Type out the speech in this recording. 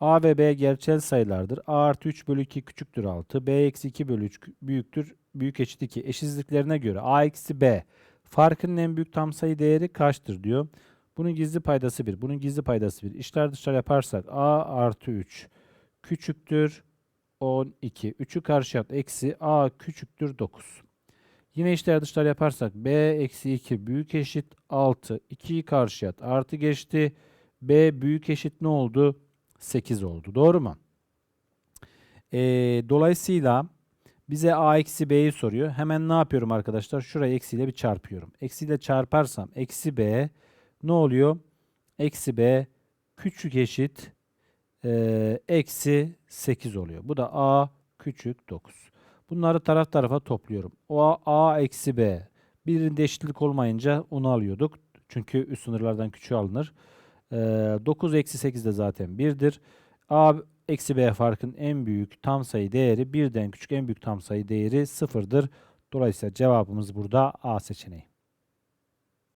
A ve B gerçel sayılardır. A artı 3 bölü 2 küçüktür 6. B eksi 2 bölü 3 büyüktür. Büyük eşit 2. Eşitsizliklerine göre A eksi B farkının en büyük tam sayı değeri kaçtır diyor. Bunun gizli paydası 1. Bunun gizli paydası 1. İşler dışlar yaparsak A artı 3 küçüktür 12. 3'ü karşıya at. Eksi A küçüktür 9. Yine işler dışlar yaparsak B eksi 2 büyük eşit 6. 2'yi karşıya at. Artı geçti. B büyük eşit ne oldu? 8 oldu. Doğru mu? Ee, dolayısıyla bize A eksi B'yi soruyor. Hemen ne yapıyorum arkadaşlar? Şurayı eksiyle bir çarpıyorum. Eksiyle çarparsam eksi B ne oluyor? Eksi B küçük eşit eee, eksi 8 oluyor. Bu da A küçük 9. Bunları taraf tarafa topluyorum. O A eksi B. Birinde eşitlik olmayınca onu alıyorduk. Çünkü üst sınırlardan küçüğü alınır. Eee 9 eksi 8 de zaten 1'dir. A eksi B farkın en büyük tam sayı değeri birden küçük en büyük tam sayı değeri sıfırdır. Dolayısıyla cevabımız burada A seçeneği.